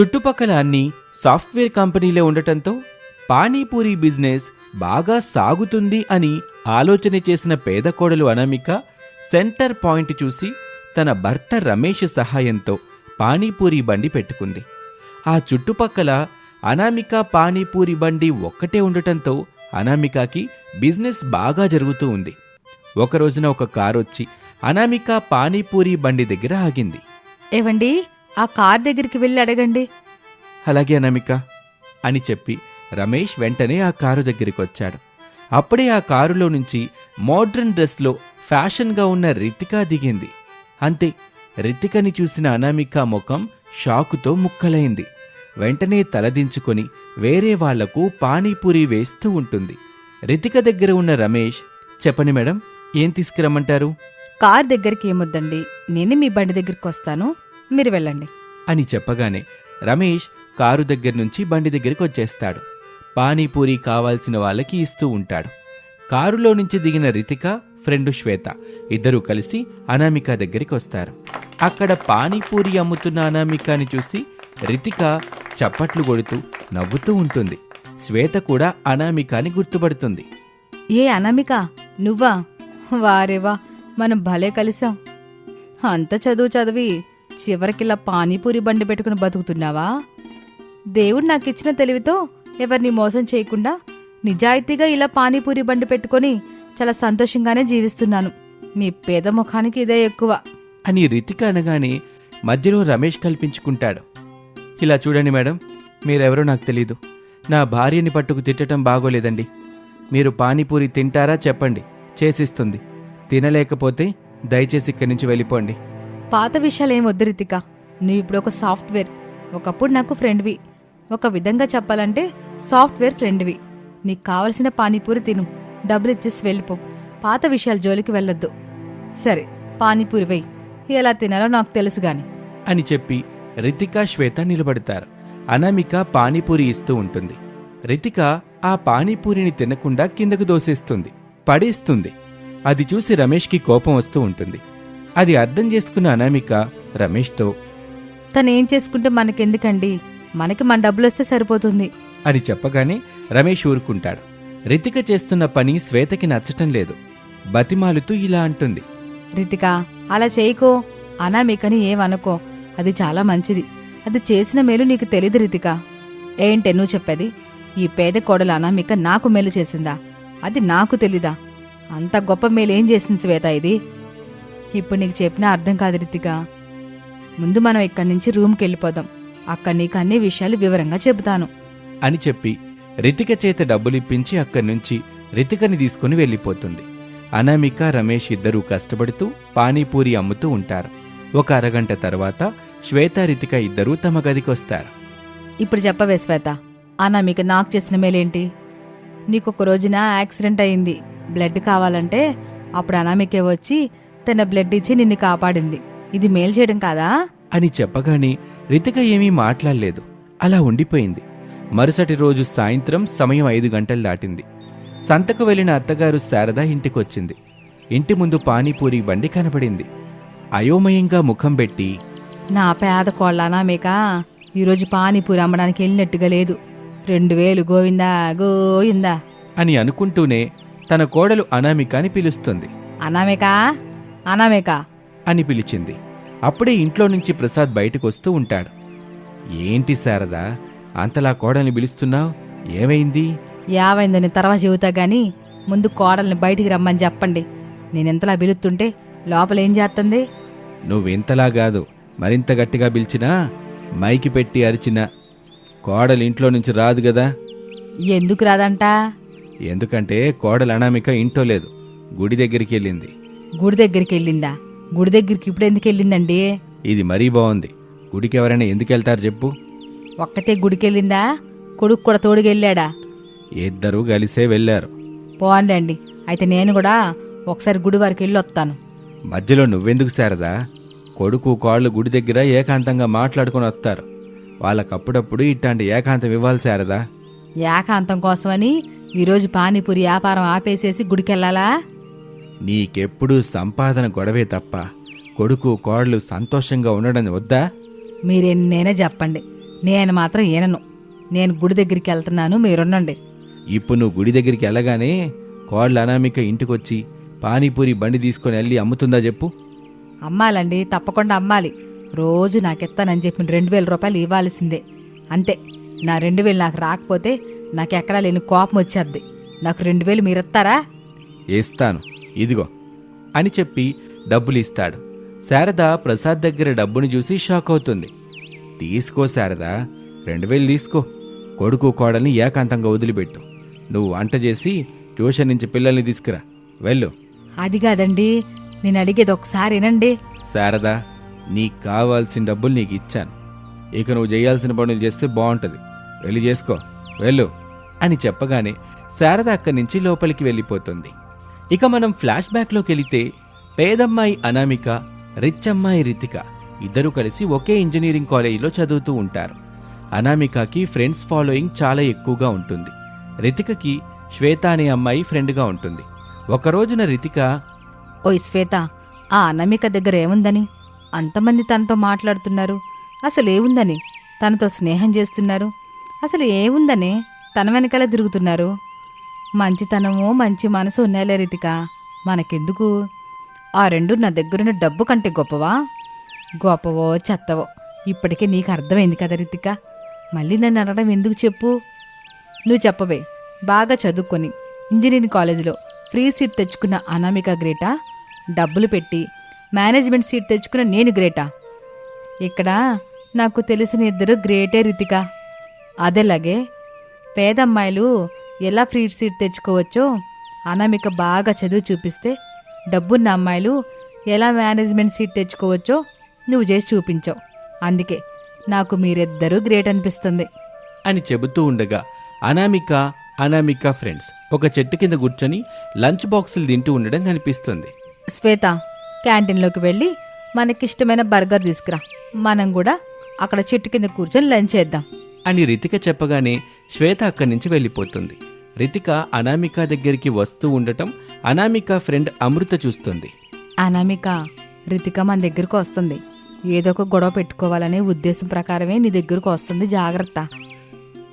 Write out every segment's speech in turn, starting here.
చుట్టుపక్కల అన్ని సాఫ్ట్వేర్ కంపెనీలే ఉండటంతో పానీపూరి బిజినెస్ బాగా సాగుతుంది అని ఆలోచన చేసిన పేద కోడలు అనామిక సెంటర్ పాయింట్ చూసి తన భర్త రమేష్ సహాయంతో పానీపూరి బండి పెట్టుకుంది. ఆ చుట్టుపక్కల అనామిక పానీపూరి బండి ఒక్కటే ఉండటంతో అనామికకి బిజినెస్ బాగా జరుగుతూ ఉంది. ఒక రోజున ఒక కారు వచ్చి అనామిక పానీపూరి బండి దగ్గర ఆగింది. ఏవండి? ఆ కార్ దగ్గరికి వెళ్ళి అడగండి. అలాగే అనామిక అని చెప్పి రమేష్ వెంటనే ఆ కారు దగ్గరికి వచ్చాడు. అప్పుడే ఆ కారులో నుంచి మోడ్రన్ డ్రెస్లో ఫ్యాషన్గా ఉన్న రితిక దిగింది. అంతే రితికని చూసిన అనామిక ముఖం షాకుతో ముక్కలైంది. వెంటనే తలదించుకొని వేరే వాళ్ళకు పానీపూరి వేస్తూ ఉంటుంది. రితిక దగ్గర ఉన్న రమేష్ చెప్పండి మేడం ఏం తీసుకురమ్మంటారు? కార్ దగ్గరికి ఏమొద్దండి నేను మీ బండి దగ్గరికి వస్తాను. మీరు వెళ్ళండి. అని చెప్పగానే రమేష్ కారు దగ్గర నుంచి బండి దగ్గరికి వచ్చేస్తాడు. పానీపూరి కావాల్సిన వాళ్ళకి ఇస్తూ ఉంటాడు. కారులో నుంచి దిగిన రితిక ఫ్రెండు శ్వేత ఇద్దరూ కలిసి అనామిక దగ్గరికి వస్తారు. అక్కడ పానీపూరి అమ్ముతున్న అనామికని చూసి రితిక చప్పట్లు కొడుతూ నవ్వుతూ ఉంటుంది. శ్వేత కూడా అనామికాని గుర్తుపడుతుంది. ఏ అనామిక? నువ్వా? వారేవా? మనం భలే కలిసాం. అంత చదువు చదివి చివరికిలా పానీపూరి బండి పెట్టుకుని బతుకుతున్నావా? దేవుడు నాకిచ్చిన తెలివితో ఎవరిని మోసం చేయకుండా నిజాయితీగా ఇలా పానీపూరి బండి పెట్టుకొని చాలా సంతోషంగానే జీవిస్తున్నాను. నీ పేద ముఖానికి ఇదే ఎక్కువ. అని రితిక అనగానే మధ్యలో రమేష్ కల్పించుకుంటాడు. ఇలా చూడండి మేడం మీరెవరో నాకు తెలీదు. నా భార్యని పట్టుకు తిట్టడం బాగోలేదండి. మీరు పానీపూరి తింటారా చెప్పండి చేసిస్తుంది. తినలేకపోతే దయచేసి ఇక్కడి నుంచి వెళ్ళిపోండి. పాత విషయాలేం వద్దు రితిక. నువ్వు ఇప్పుడు ఒక సాఫ్ట్వేర్. ఒకప్పుడు నాకు ఫ్రెండ్వి. ఒక విధంగా చెప్పాలంటే సాఫ్ట్వేర్ ఫ్రెండ్వి. నీకు కావలసిన పానీపూరి తిను. డబ్బులు ఇచ్చేసి వెళ్ళిపో. పాత విషయాల జోలికి వెళ్ళొద్దు. సరే పానీపూరి వెయ్యి ఎలా తినాలో నాకు తెలుసు గాని. అని చెప్పి రితిక శ్వేత నిలబడతారు. అనామిక పానీపూరి ఇస్తూ ఉంటుంది. రితిక ఆ పానీపూరిని తినకుండా కిందకు దోసేస్తుంది. పడేస్తుంది. అది చూసి రమేష్కి కోపం వస్తూ ఉంటుంది. అది అర్థం చేసుకున్న అనామిక రమేష్తో తను ఏం చేసుకుంటే మనకెందుకండి? మనకి మన డబ్బులు వస్తే సరిపోతుంది. అని చెప్పగానే రమేష్ ఊరుకుంటాడు. రితిక చేస్తున్న పని శ్వేతకి నచ్చటం లేదు. బతిమాలుతూ ఇలా అంటుంది. రితిక అలా చేయకో. అనామికని ఏమనుకో. అది చాలా మంచిది. అది చేసిన మేలు నీకు తెలీదు రితిక. ఏంటే నువ్వు చెప్పేది? ఈ పేద కోడలు అనామిక నాకు మేలు చేసిందా? అది నాకు తెలీదా? అంత గొప్ప మేలు ఏం చేసింది శ్వేత ఇది? ఇప్పుడు నీకు చెప్పినా అర్థం కాదు రితిక ముందు మనం ఇక్కడి నుంచి రూమ్కి వెళ్ళిపోదాం. అక్కడ నీకు అన్ని విషయాలు వివరంగా చెబుతాను. అని చెప్పి రితిక చేత డబ్బులిప్పించి అక్కడి నుంచి రితికని తీసుకుని వెళ్ళిపోతుంది. అనామిక రమేష్ ఇద్దరూ కష్టపడుతూ పానీపూరి అమ్ముతూ ఉంటారు. ఒక అరగంట తర్వాత శ్వేత రితిక ఇద్దరూ తమ గదికొస్తారు ఇప్పుడు చెప్పవే శ్వేత అనామిక నాకు చేసిన మేలేంటి? నీకు ఒక రోజున యాక్సిడెంట్ అయింది. బ్లడ్ కావాలంటే అప్పుడు అనామికే వచ్చి తన బ్లడ్ ఇచ్చి నిన్ను కాపాడింది. ఇది మేలు చేయడం కాదా? అని చెప్పగానే రితిక ఏమీ మాట్లాడలేదు. అలా ఉండిపోయింది. మరుసటి రోజు సాయంత్రం సమయం ఐదు గంటలు దాటింది. సంతకు వెళ్ళిన అత్తగారు శారద ఇంటికొచ్చింది. ఇంటి ముందు పానీపూరి బండి కనపడింది. అయోమయంగా ముఖం పెట్టి నా పేద కోళ్ళ అనామిక ఈరోజు పానీపూరి అమ్మడానికి వెళ్ళినట్టుగా లేదు. రెండు వేలు గోవిందా గోవిందా? అని అనుకుంటూనే తన కోడలు అనామికాని పిలుస్తుంది. అనామిక? అనామిక అని పిలిచింది. అప్పుడే ఇంట్లో నుంచి ప్రసాద్ బయటకు వస్తూ ఉంటాడు. ఏంటి శారదా అంతలా కోడల్ని పిలుస్తున్నావు? ఏమైంది? యావైందని తర్వాత చెబుతా గాని ముందు కోడల్ని బయటికి రమ్మని చెప్పండి. నేనెంతలా పిలుస్తుంటే లోపల ఏం చేస్తుంది నువ్వింతలా కాదు మరింత గట్టిగా పిలిచినా మైకి పెట్టి అరిచినా కోడలు ఇంట్లో నుంచి రాదు కదా ఎందుకు రాదంట? ఎందుకంటే కోడలు అనామిక ఇంట్లో లేదు గుడి దగ్గరికి వెళ్ళింది గుడి దగ్గరికి వెళ్ళిందా? గుడి దగ్గరికి ఇప్పుడు ఎందుకు వెళ్ళిందండి? ఇది మరీ బాగుంది. గుడికి ఎవరైనా ఎందుకు వెళ్తారు చెప్పు. ఒక్కతే గుడికి వెళ్ళిందా? కొడుకు కూడా తోడుకెళ్ళాడా? ఇద్దరూ కలిసే వెళ్ళారు. పోన్లేండి. అయితే నేను కూడా ఒకసారి గుడి వరకు వెళ్ళి వస్తాను. మధ్యలో నువ్వెందుకు శారదా? కొడుకు కోళ్ళు గుడి దగ్గర ఏకాంతంగా మాట్లాడుకొని వస్తారు. వాళ్ళకప్పుడప్పుడు ఇట్లాంటి ఏకాంతం ఇవ్వాలి శారదా. ఏకాంతం కోసమని ఈరోజు పానీపూరి వ్యాపారం ఆపేసేసి గుడికెళ్ళాలా? నీకెప్పుడూ సంపాదన గొడవే తప్ప కొడుకు కోళ్ళు సంతోషంగా ఉండడం వద్దా? మీరెన్నైనా చెప్పండి. నేను మాత్రం ఏనను నేను గుడి దగ్గరికి వెళ్తున్నాను మీరుండండి. ఇప్పుడు నువ్వు గుడి దగ్గరికి వెళ్ళగానే కోడలు అనామిక ఇంటికొచ్చి పానీపూరి బండి తీసుకొని వెళ్ళి అమ్ముతుందా చెప్పు. అమ్మాలండి తప్పకుండా అమ్మాలి. రోజు నాకెత్తానని చెప్పిన రెండు వేల రూపాయలు ఇవ్వాల్సిందే. అంతే. నా రెండు వేలు నాకు రాకపోతే నాకు ఎక్కడా లేని కోపం వచ్చేద్ది. నాకు రెండు వేలు మీరెత్తారా ఇస్తాను. ఇదిగో అని చెప్పి డబ్బులు ఇస్తాడు శారద ప్రసాద్ దగ్గర డబ్బుని చూసి షాక్ అవుతుంది. తీసుకో శారద రెండు వేలు తీసుకో. కొడుకు కోడల్ని ఏకాంతంగా వదిలిపెట్టు. నువ్వు వంట చేసి ట్యూషన్ నుంచి పిల్లల్ని తీసుకురా. వెళ్ళు. అది కాదండి నేను అడిగేది ఒకసారి వినండి. శారద నీకు కావాల్సిన డబ్బులు నీకు ఇచ్చాను. ఇక నువ్వు చేయాల్సిన పనులు చేస్తే బాగుంటుంది. వెళ్ళి చేసుకో. వెళ్ళు అని చెప్పగానే శారద అక్కడి నుంచి లోపలికి వెళ్ళిపోతుంది. ఇక మనం ఫ్లాష్ బ్యాక్లోకి వెళితే పేదమ్మాయి అనామిక రిచ్ అమ్మాయి రితిక ఇద్దరూ కలిసి ఒకే ఇంజనీరింగ్ కాలేజీలో చదువుతూ ఉంటారు. అనామికకి ఫ్రెండ్స్ ఫాలోయింగ్ చాలా ఎక్కువగా ఉంటుంది. రితికకి శ్వేత అనే అమ్మాయి ఫ్రెండ్గా ఉంటుంది. ఒక రోజున రితిక ఓయ్ శ్వేత ఆ అనామిక దగ్గర ఏముందని? అంతమంది తనతో మాట్లాడుతున్నారు. అసలు ఏముందని? తనతో స్నేహం చేస్తున్నారు. అసలు ఏముందని? తన వెనకాల తిరుగుతున్నారు. మంచితనము మంచి మనసు ఉన్నాయిలే రితిక. మనకెందుకు? ఆ రెండు నా దగ్గరున్న డబ్బు కంటే గొప్పవా? గొప్పవో చెత్తవో. ఇప్పటికే నీకు అర్థమైంది కదా రితిక. మళ్ళీ నన్ను అనడం ఎందుకు చెప్పు? నువ్వు చెప్పవే. బాగా చదువుకొని ఇంజనీరింగ్ కాలేజీలో ఫ్రీ సీట్ తెచ్చుకున్న అనామిక గ్రేటా? డబ్బులు పెట్టి మేనేజ్మెంట్ సీట్ తెచ్చుకున్న నేను గ్రేటా? ఇక్కడ నాకు తెలిసిన ఇద్దరు గ్రేటే రితిక. అదేలాగే పేదమ్మాయిలు ఎలా ఫ్రీ సీట్ తెచ్చుకోవచ్చో అనామిక బాగా చదువు చూపిస్తే డబ్బున్న అమ్మాయిలు ఎలా మేనేజ్మెంట్ సీట్ తెచ్చుకోవచ్చో నువ్వు చేసి చూపించావు అందుకే నాకు మీరిద్దరూ గ్రేట్ అనిపిస్తుంది. అని చెబుతూ ఉండగా అనామిక అనామిక ఫ్రెండ్స్ ఒక చెట్టు కింద కూర్చొని లంచ్ బాక్సులు తింటూ ఉండడం కనిపిస్తుంది. శ్వేత క్యాంటీన్లోకి వెళ్ళి మనకిష్టమైన బర్గర్ తీసుకురా. మనం కూడా అక్కడ చెట్టు కింద కూర్చొని లంచ్ చేద్దాం. అని రితిక చెప్పగానే శ్వేత అక్కడి నుంచి వెళ్ళిపోతుంది. రితిక అనామిక దగ్గరికి వస్తూ ఉండటం అనామిక ఫ్రెండ్ అమృత చూస్తుంది. అనామిక రితిక మన దగ్గరకు వస్తుంది. ఏదో ఒక గొడవ పెట్టుకోవాలనే ఉద్దేశం ప్రకారమే నీ దగ్గరకు వస్తుంది జాగ్రత్త.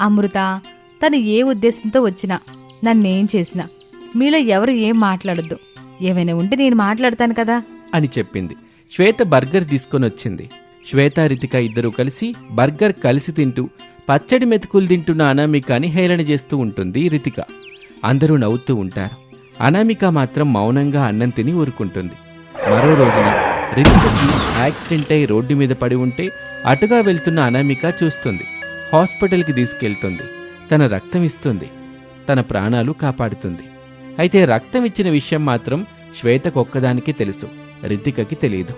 అమృత తను ఏ ఉద్దేశంతో వచ్చినా నన్నేం చేసినా మీలో ఎవరు ఏం మాట్లాడొద్దు. ఏమైనా ఉంటే నేను మాట్లాడతాను కదా. అని చెప్పింది. శ్వేత బర్గర్ తీసుకొని వచ్చింది శ్వేత రితిక ఇద్దరూ కలిసి బర్గర్ కలిసి తింటూ పచ్చడి మెతుకులు తింటున్న అనామికని హేళన చేస్తూ ఉంటుంది రితిక. అందరూ నవ్వుతూ ఉంటారు. అనామిక మాత్రం మౌనంగా అన్నం తిని ఊరుకుంటుంది. మరో రోజున రితికకి యాక్సిడెంట్ అయి రోడ్డు మీద పడి ఉంటే అటుగా వెళ్తున్న అనామిక చూస్తుంది. హాస్పిటల్కి తీసుకెళ్తుంది. తన రక్తం ఇస్తుంది. తన ప్రాణాలు కాపాడుతుంది. అయితే రక్తం ఇచ్చిన విషయం మాత్రం శ్వేతకొక్కదానికి తెలుసు. రితికకి తెలియదు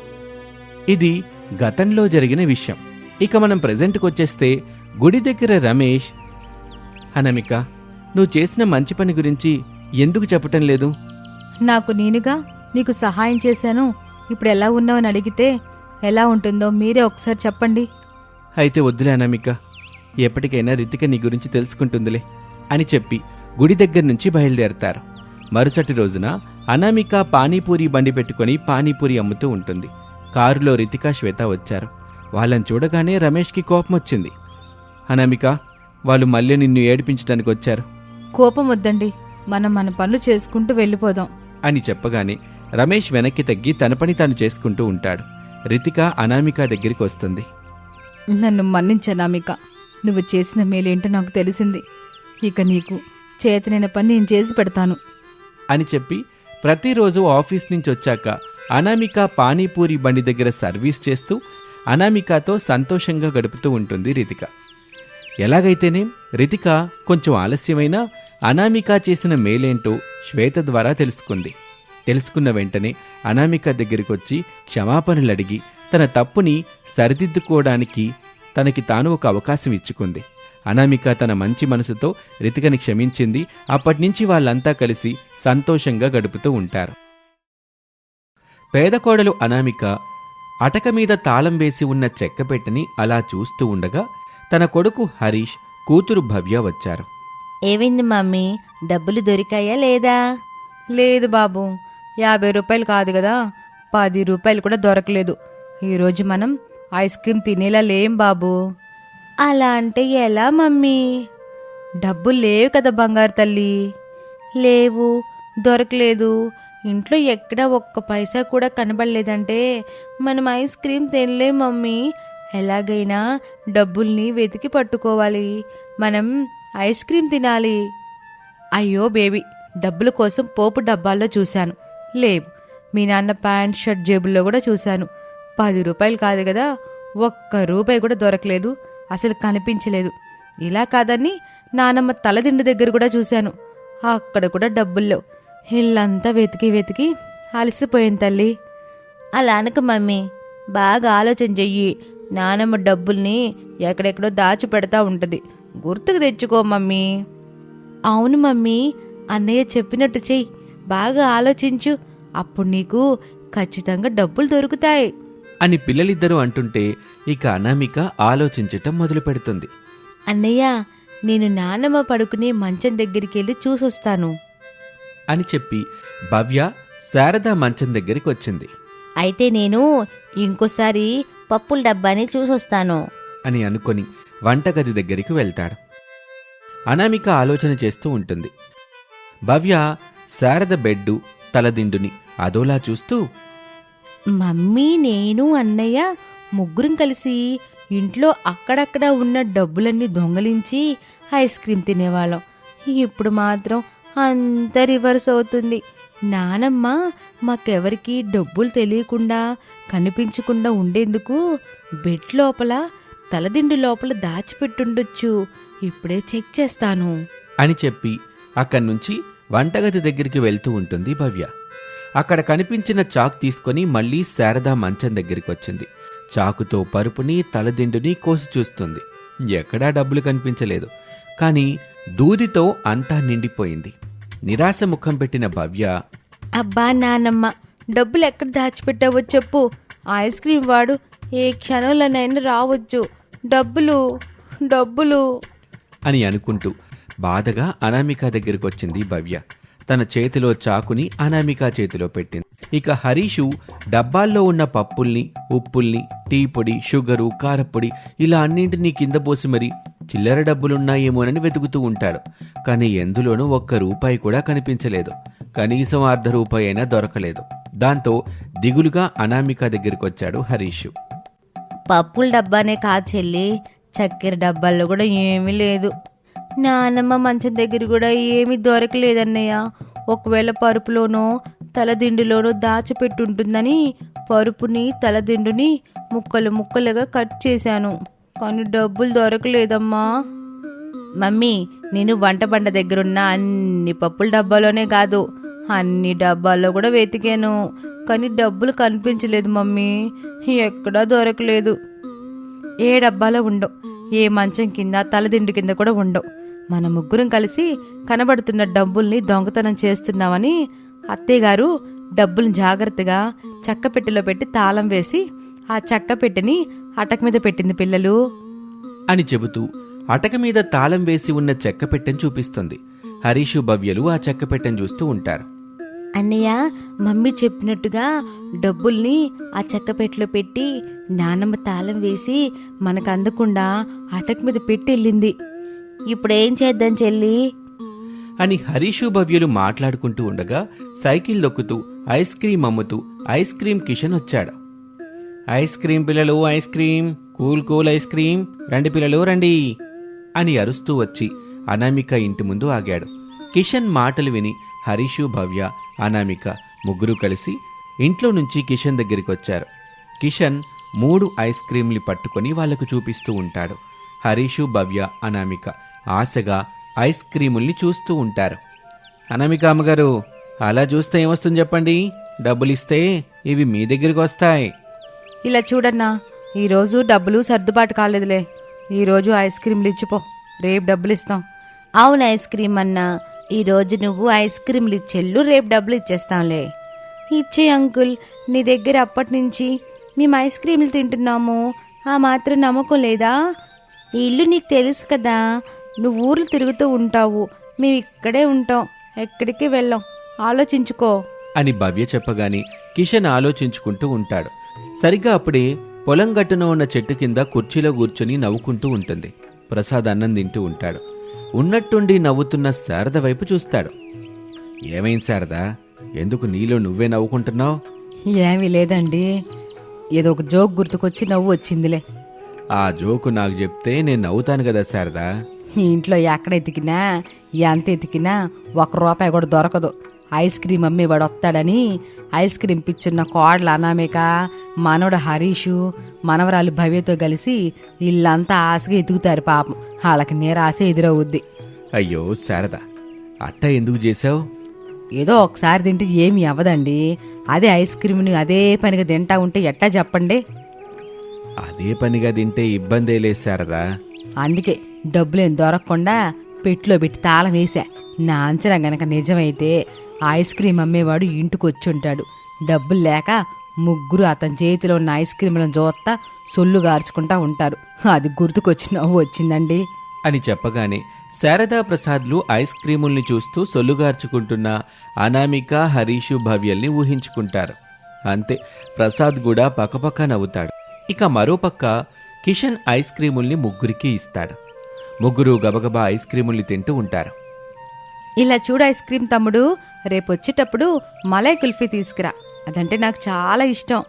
ఇది గతంలో జరిగిన విషయం. ఇక మనం ప్రజెంట్కి వచ్చేస్తే గుడి దగ్గర రమేష్ అనామిక నువ్వు చేసిన మంచి పని గురించి ఎందుకు చెప్పటం లేదు? నాకు నేనుగా నీకు సహాయం చేశాను. ఇప్పుడు ఎలా ఉన్నావని అడిగితే ఎలా ఉంటుందో మీరే ఒకసారి చెప్పండి. అయితే వద్దులే అనామిక ఎప్పటికైనా రితిక నీ గురించి తెలుసుకుంటుందిలే అని చెప్పి గుడి దగ్గర నుంచి బయలుదేరతారు. మరుసటి రోజున అనామిక పానీపూరి బండి పెట్టుకొని పానీపూరి అమ్ముతూ ఉంటుంది. కారులో రితిక శ్వేత వచ్చారు. వాళ్ళని చూడగానే రమేష్కి కోపం వచ్చింది అనామిక వాళ్ళు మళ్ళీ నిన్ను ఏడిపించడానికి వచ్చారు. కోపం వద్దండి. మనం మన పనులు చేసుకుంటూ వెళ్ళిపోదాం. అని చెప్పగానే రమేష్ వెనక్కి తగ్గి తన పని తాను చేసుకుంటూ ఉంటాడు. రితిక అనామిక దగ్గరికి వస్తుంది. నన్ను మన్నించనామిక నువ్వు చేసిన మేలేంటో నాకు తెలిసింది. ఇక నీకు చేతనైన పని నేను చేసి పెడతాను. అని చెప్పి ప్రతిరోజు ఆఫీస్ నుంచి వచ్చాక అనామిక పానీపూరి బండి దగ్గర సర్వీస్ చేస్తూ అనామికతో సంతోషంగా గడుపుతూ ఉంటుంది రితిక. ఎలాగైతేనేం రితిక కొంచెం ఆలస్యమైనా అనామిక చేసిన మేలేంటో శ్వేత ద్వారా తెలుసుకుంది. తెలుసుకున్న వెంటనే అనామిక దగ్గరికి వచ్చి క్షమాపణలు అడిగి తన తప్పుని సరిదిద్దుకోవడానికి తనకి తాను ఒక అవకాశం ఇచ్చుకుంది. అనామిక తన మంచి మనసుతో రితికని క్షమించింది. అప్పటినుంచి వాళ్ళంతా కలిసి సంతోషంగా గడుపుతూ ఉంటారు. పేదకోడలు అనామిక అటక మీద తాళం వేసి ఉన్న చెక్కపెట్టని అలా చూస్తూ ఉండగా తన కొడుకు హరీష్ కూతురు భవ్య వచ్చారు. ఏమైంది మమ్మీ డబ్బులు దొరికాయా లేదా? లేదు బాబు. యాభై రూపాయలు కాదు కదా. పది రూపాయలు కూడా దొరకలేదు. ఈరోజు మనం ఐస్ క్రీమ్ తినేలా లేం బాబు. అలా అంటే ఎలా మమ్మీ డబ్బులు లేవు కదా బంగారు తల్లి. లేవు. దొరకలేదు. ఇంట్లో ఎక్కడ ఒక్క పైసా కూడా కనబడలేదంటే మనం ఐస్ క్రీమ్ తినలేం మమ్మీ ఎలాగైనా డబ్బుల్ని వెతికి పట్టుకోవాలి. మనం ఐస్ క్రీమ్ తినాలి. అయ్యో బేబీ డబ్బుల కోసం పోపు డబ్బాల్లో చూశాను. లేవు మీ నాన్న ప్యాంట్ షర్ట్ జేబుల్లో కూడా చూశాను. పది రూపాయలు కాదు కదా ఒక్క రూపాయి కూడా దొరకలేదు అసలు కనిపించలేదు. ఇలా కాదని నానమ్మ తలదిండు దగ్గర కూడా చూశాను. అక్కడ కూడా డబ్బుల్లో. ఇల్లంతా వెతికి వెతికి అలసిపోయింది తల్లి. అలా అనక మమ్మీ బాగా ఆలోచన చెయ్యి. నానమ్మ డబ్బుల్ని ఎక్కడెక్కడో దాచి పెడతా ఉంటది. గుర్తుకు తెచ్చుకో మమ్మీ. అవును మమ్మీ. అన్నయ్య చెప్పినట్టు చెయ్యి. బాగా ఆలోచించు. అప్పుడు నీకు ఖచ్చితంగా డబ్బులు దొరుకుతాయి. అని పిల్లలిద్దరూ అంటుంటే ఇక అనామిక ఆలోచించటం మొదలు పెడుతుంది అన్నయ్య నేను నానమ్మ పడుకునే మంచం దగ్గరికి వెళ్ళి చూసొస్తాను. అని చెప్పి భవ్య శారద మంచం దగ్గరికి వచ్చింది అయితే నేను ఇంకోసారి పప్పుల డబ్బాని చూసొస్తాను. అని అనుకొని వంటగది దగ్గరికి వెళ్తాడు. అనామిక ఆలోచన చేస్తూ ఉంటుంది. భవ్య శారద బెడ్డు తలదిండుని అదోలా చూస్తూ మమ్మీ నేను అన్నయ్య ముగ్గురం కలిసి ఇంట్లో అక్కడక్కడ ఉన్న డబ్బులన్నీ దొంగలించి ఐస్ క్రీమ్ తినేవాళ్ళం. ఇప్పుడు మాత్రం అంత రివర్స్ అవుతుంది నానమ్మ మాకెవరికి డబ్బులు తెలియకుండా కనిపించకుండా ఉండేందుకు బెడ్ లోపల తలదిండు లోపల దాచిపెట్టుండొచ్చు. ఇప్పుడే చెక్ చేస్తాను. అని చెప్పి అక్కడి నుంచి వంటగది దగ్గరికి వెళ్తూ ఉంటుంది భవ్య. అక్కడ కనిపించిన చాక్ తీసుకొని మళ్ళీ శారద మంచం దగ్గరికి వచ్చింది చాకుతో పరుపుని తలదిండుని కోసి చూస్తుంది. ఎక్కడా డబ్బులు కనిపించలేదు. కానీ దూదితో అంతా నిండిపోయింది. నిరాశ ముఖం పెట్టిన భవ్య అబ్బా నానమ్మ డబ్బులు ఎక్కడ దాచిపెట్టావో చెప్పు. ఐస్ క్రీమ్ వాడు ఏ క్షణంలోనైనా రావచ్చు. డబ్బులు డబ్బులు. అని అనుకుంటూ బాధగా అనామిక దగ్గరికి వచ్చింది భవ్య. తన చేతిలో చాకుని అనామిక చేతిలో పెట్టింది. ఇక హరీషు డబ్బాల్లో ఉన్న పప్పుల్ని ఉప్పుల్ని టీ పొడి షుగరు కారపొడి ఇలా అన్నింటినీ కింద పోసి మరి చిల్లర డబ్బులున్నాయేమోనని వెతుకుతూ ఉంటాడు. కానీ ఎందులోనూ ఒక్క రూపాయి కూడా కనిపించలేదు. కనీసం అర్ధ రూపాయి అయినా దొరకలేదు. దాంతో దిగులుగా అనామిక దగ్గరికి వచ్చాడు హరీషు. పప్పుల డబ్బానే కాదు చెల్లి. చక్కెర డబ్బాల్లో కూడా ఏమీ లేదు. నానమ్మ మంచం దగ్గర కూడా ఏమీ దొరకలేదన్నయ్య. ఒకవేళ పరుపులోనో తలదిండులోనో దాచిపెట్టుంటుందని పరుపుని తలదిండుని ముక్కలు ముక్కలుగా కట్ చేశాను. కానీ డబ్బులు దొరకలేదమ్మా. మమ్మీ నేను వంట బండ దగ్గరున్న అన్ని పప్పుల డబ్బాలోనే కాదు అన్ని డబ్బాల్లో కూడా వెతికాను. కానీ డబ్బులు కనిపించలేదు మమ్మీ ఎక్కడా దొరకలేదు. ఏ డబ్బాలో ఉండవు ఏ మంచం కింద తలదిండు కింద కూడా ఉండవు. మన ముగ్గురం కలిసి కనబడుతున్న డబ్బుల్ని దొంగతనం చేస్తున్నామని అత్తయ్య గారు జాగ్రత్తగా చెక్క పెట్టెలో పెట్టి తాళం వేసి ఆ చెక్క పెట్టెని అటక మీద పెట్టింది పిల్లలు. అని చెబుతూ అటక మీద తాళం వేసి ఉన్న చెక్క పెట్టెను చూపిస్తుంది. హరీషు భవ్యలు ఆ చెక్క పెట్టెను చూస్తూ ఉంటారు. అన్నయ్య మమ్మీ చెప్పినట్టుగా డబ్బుల్ని ఆ చెక్కపెట్టెలో పెట్టి నానమ్మ తాళం వేసి మనకు అందకుండా అటక మీద పెట్టి వెళ్ళింది ఇప్పుడు ఏం చేద్దాం చెల్లి? అని హరీషు భవ్యులు మాట్లాడుకుంటూ ఉండగా సైకిల్ దొక్కుతూ ఐస్ క్రీం అమ్ముతూ ఐస్ క్రీం కిషన్ వచ్చాడు. ఐస్ క్రీం పిల్లలు ice cream cool cool ice cream రండి పిల్లలు రండి అని అరుస్తూ వచ్చి అనామిక ఇంటి ముందు ఆగాడు. కిషన్ మాటలు విని హరీషు భవ్య అనామిక ముగ్గురు కలిసి ఇంట్లో నుంచి కిషన్ దగ్గరికి వచ్చారు. కిషన్ మూడు ఐస్ క్రీంలు పట్టుకొని వాళ్ళకు చూపిస్తూ ఉంటాడు. హరీషు భవ్య అనామిక ఆశగా ఐస్ క్రీముల్ని చూస్తూ ఉంటారు. అనామిక అమ్మగారు అలా చూస్తే ఏమొస్తుంది చెప్పండి? డబ్బులిస్తే ఇవి మీ దగ్గరికి వస్తాయి. ఇలా చూడన్నా ఈరోజు డబ్బులు సర్దుబాటు కాలేదులే. ఈరోజు ఐస్ క్రీమ్లు ఇచ్చిపో. రేపు డబ్బులు ఇస్తాం. అవును ఐస్ క్రీమ్ అన్నా. ఈరోజు నువ్వు ఐస్ క్రీమ్లు ఇచ్చెళ్ళు రేపు డబ్బులు ఇచ్చేస్తాంలే. ఇచ్చే అంకుల్ నీ దగ్గర అప్పటి నుంచి మేము ఐస్ క్రీమ్లు తింటున్నాము. ఆ మాత్రం నమ్మకం లేదా? ఈ ఇల్లు నీకు తెలుసు కదా నువ్వు ఊర్లు తిరుగుతూ ఉంటావు. మేము ఇక్కడే ఉంటాం. ఎక్కడికి వెళ్ళాం? ఆలోచించుకో. అని భవ్య చెప్పగానే కిషన్ ఆలోచించుకుంటూ ఉంటాడు. సరిగ్గా అప్పుడే పొలం గట్టున ఉన్న చెట్టు కింద కుర్చీలో కూర్చుని నవ్వుకుంటూ ఉంటుంది. ప్రసాద్ అన్నం తింటూ ఉంటాడు. ఉన్నట్టుండి నవ్వుతున్న శారద వైపు చూస్తాడు. ఏమైంది శారదా? ఎందుకు నీలో నువ్వే నవ్వుకుంటున్నావు? ఏమీ లేదండి. ఏదో ఒక జోక్ గుర్తుకొచ్చి నవ్వు వచ్చిందిలే. ఆ జోకు నాకు చెప్తే నేను నవ్వుతాను కదా శారదా? ఇంట్లో ఎక్కడ ఎతికినా ఎంత ఎతికినా ఒక రూపాయి కూడా దొరకదు. ఐస్ క్రీమ్ అమ్మి వాడు వస్తాడని ఐస్ క్రీమ్ పిచ్చున్న కోడలు అనామిక మనవడు హరీషు మనవరాలు భవ్యతో కలిసి ఇల్లంతా ఆశగా ఎతుకుతారు పాపం. వాళ్ళకి నీరాశ ఎదురవుద్ది. అయ్యో శారదా అట్ట ఎందుకు చేశావు? ఏదో ఒకసారి తింటే ఏమి అవ్వదండి. అదే ఐస్ క్రీమ్ని అదే పనిగా తింటా ఉంటే ఎట్టా చెప్పండి? అదే పనిగా తింటే ఇబ్బందే లేదు శారదా. అందుకే డబ్బులేం దొరకకుండా పెట్టులో పెట్టి తాళం వేసా నా అంచనా గనక నిజమైతే ఐస్ క్రీమ్ అమ్మేవాడు ఇంటికి వచ్చి ఉంటాడు డబ్బులు లేక ముగ్గురు అతని చేతిలో ఉన్న ఐస్ క్రీములను చూస్తా సొల్లు గార్చుకుంటా ఉంటారు. అది గుర్తుకొచ్చి నవ్వు వచ్చిందండి. అని చెప్పగానే శారదా ప్రసాద్లు ఐస్ క్రీముల్ని చూస్తూ సొల్లుగార్చుకుంటున్న అనామిక హరీషు భవ్యల్ని ఊహించుకుంటారు. అంతే ప్రసాద్ కూడా పక్కపక్క నవ్వుతాడు. ఇక మరోపక్క కిషన్ ఐస్ క్రీముల్ని ముగ్గురికి ఇస్తాడు. ముగ్గురు గబగబా ఐస్ క్రీముల్ని తింటూ ఉంటారు. ఇలా చూడు ఐస్ క్రీమ్ తమ్ముడు రేపు వచ్చేటప్పుడు మలై కుల్ఫీ తీసుకురా. అదంటే నాకు చాలా ఇష్టం.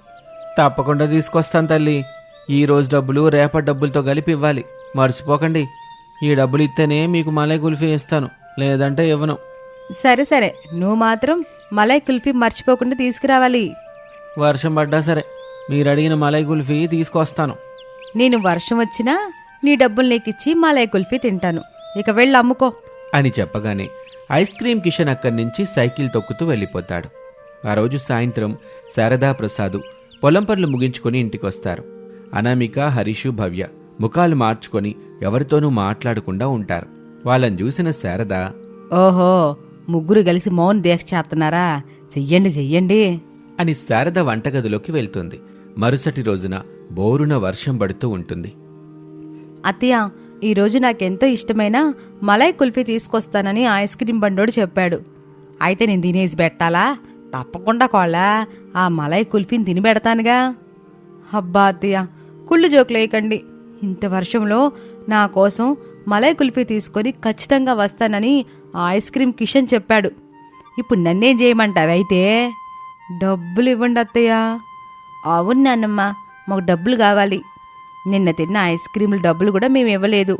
తప్పకుండా తీసుకొస్తాను తల్లి. ఈ రోజు డబ్బులు రేపటి డబ్బులతో కలిపి ఇవ్వాలి. మర్చిపోకండి. ఈ డబ్బులు ఇస్తేనే మీకు మలై కుల్ఫీ ఇస్తాను. లేదంటే ఇవ్వను. సరే సరే. నువ్వు మాత్రం మలై కుల్ఫీ మర్చిపోకుండా తీసుకురావాలి. వర్షం పడ్డా సరే. మీరు అడిగిన మలై కుల్ఫీ తీసుకొస్తాను. నేను వర్షం వచ్చినా నీ డబ్బులు నీకిచ్చి మలై కుల్ఫీ తింటాను. ఇక వెళ్ళి అమ్ముకో. అని చెప్పగానే ఐస్ క్రీం కిషన్ అక్కడి నుంచి సైకిల్ తొక్కుతూ వెళ్ళిపోతాడు. ఆ రోజు సాయంత్రం శారదా ప్రసాదు పొలం పనులు ముగించుకొని ఇంటికొస్తారు. అనామిక హరీషు భవ్య ముఖాలు మార్చుకొని ఎవరితోనూ మాట్లాడకుండా ఉంటారు. వాళ్ళని చూసిన శారద ఓహో ముగ్గురు కలిసి మౌన్ దీక్ష చేస్తున్నారా? చెయ్యండి చెయ్యండి. అని శారద వంటగదిలోకి వెళ్తుంది. మరుసటి రోజున బోరున వర్షం పడుతూ ఉంటుంది. అత్తయ్య ఈరోజు నాకెంతో ఇష్టమైన మలై కుల్ఫీ తీసుకొస్తానని ఐస్ క్రీమ్ బండోడు చెప్పాడు. అయితే నేను తినేసి పెట్టాలా? తప్పకుండా కోళ్ళా. ఆ మలై కుల్ఫీని తిని పెడతానుగా. అబ్బా అత్తయ్య కుళ్ళు జోకులేయకండి ఇంత వర్షంలో నా కోసం మలై కుల్ఫీ తీసుకొని ఖచ్చితంగా వస్తానని ఆ ఐస్ క్రీమ్ కిషన్ చెప్పాడు. ఇప్పుడు నన్నేం చేయమంటావు అయితే? డబ్బులు ఇవ్వండి అత్తయ్య. అవును నాన్నమ్మ మాకు డబ్బులు కావాలి. నిన్న తిన్న ఐస్ క్రీముల డబ్బులు కూడా మేము ఇవ్వలేదు.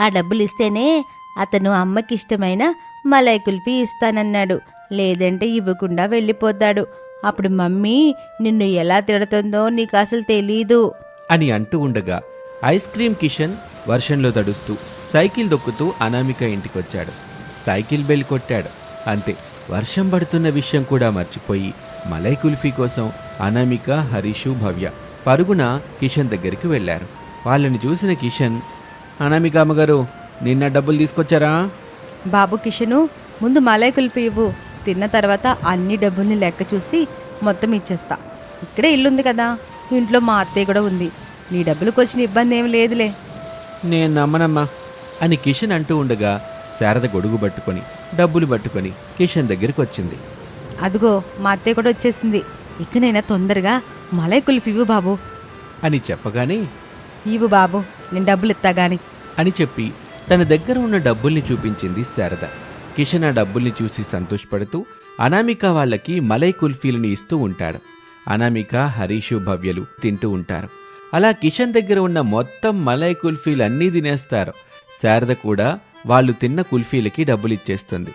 ఆ డబ్బులు ఇస్తేనే అతను అమ్మకి ఇష్టమైన మలై కుల్ఫీ ఇస్తానన్నాడు. లేదంటే ఇవ్వకుండా వెళ్ళిపోతాడు. అప్పుడు మమ్మీ నిన్ను ఎలా తిడుతుందో నీకు అసలు తెలీదు. అని అంటూ ఉండగా ఐస్ క్రీం కిషన్ వర్షంలో తడుస్తూ సైకిల్ దొక్కుతూ అనామిక ఇంటికొచ్చాడు. సైకిల్ బెల్ కొట్టాడు. అంతే వర్షం పడుతున్న విషయం కూడా మర్చిపోయి మలై కుల్ఫీ కోసం అనామిక హరీషు భవ్య పరుగున కిషన్ దగ్గరికి వెళ్ళారు. వాళ్ళని చూసిన కిషన్ అనామిక అమ్మగారు నిన్న డబ్బులు తీసుకొచ్చారా? బాబు కిషను ముందు మలై కుల్ఫీ ఇవ్వు. తిన్న తర్వాత అన్ని డబ్బుల్ని లెక్క చూసి మొత్తం ఇచ్చేస్తా. ఇక్కడే ఇల్లుంది కదా. ఇంట్లో మా అత్తయ్య కూడా ఉంది. నీ డబ్బులకు వచ్చిన ఇబ్బంది ఏం లేదులే. నేను నమ్మనమ్మా అని కిషన్ అంటూ ఉండగా శారద గొడుగు పట్టుకొని డబ్బులు పట్టుకొని కిషన్ దగ్గరికి వచ్చింది. అదిగో మా అత్తయ్య కూడా వచ్చేసింది. ఇకనైనా తొందరగా మలై కుల్ఫీ ఇవ్వు బాబు. అని చెప్పగానే ఇవ్వు బాబు నేను డబ్బులు ఇస్తా గాని. అని చెప్పి తన దగ్గర ఉన్న డబ్బుల్ని చూపించింది శారద. కిషన్ ఆ డబ్బుల్ని చూసి సంతోషపడుతూ అనామిక వాళ్ళకి మలై కుల్ఫీలను ఇస్తూ ఉంటాడు. అనామిక హరీషు భవ్యలు తింటూ ఉంటారు. అలా కిషన్ దగ్గర ఉన్న మొత్తం మలై కుల్ఫీలు అన్నీ తినేస్తారు. శారద కూడా వాళ్ళు తిన్న కుల్ఫీలకి డబ్బులు ఇచ్చేస్తుంది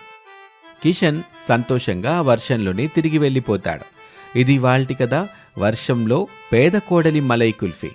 కిషన్ సంతోషంగా ఆ వర్షంలోనే తిరిగి వెళ్ళిపోతాడు. ఇది వాళ్ళటి కదా వర్షంలో పేద కోడలి మలై కుల్ఫీ.